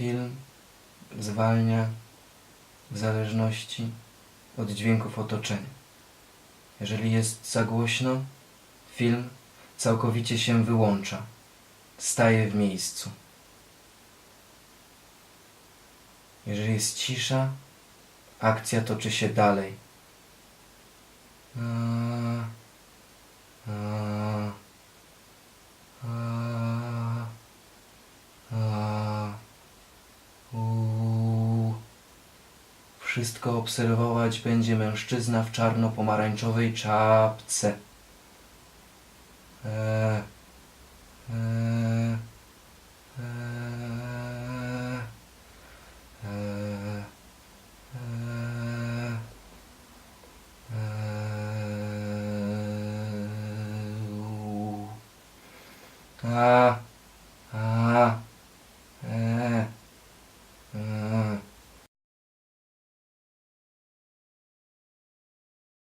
Film zwalnia w zależności od dźwięków otoczenia. Jeżeli jest za głośno, film całkowicie się wyłącza. Staje w miejscu. Jeżeli jest cisza, akcja toczy się dalej. A, a, a, a, Wszystko obserwować będzie mężczyzna w czarno-pomarańczowej czapce. E, e, e, e, e, e, u. A, a, e,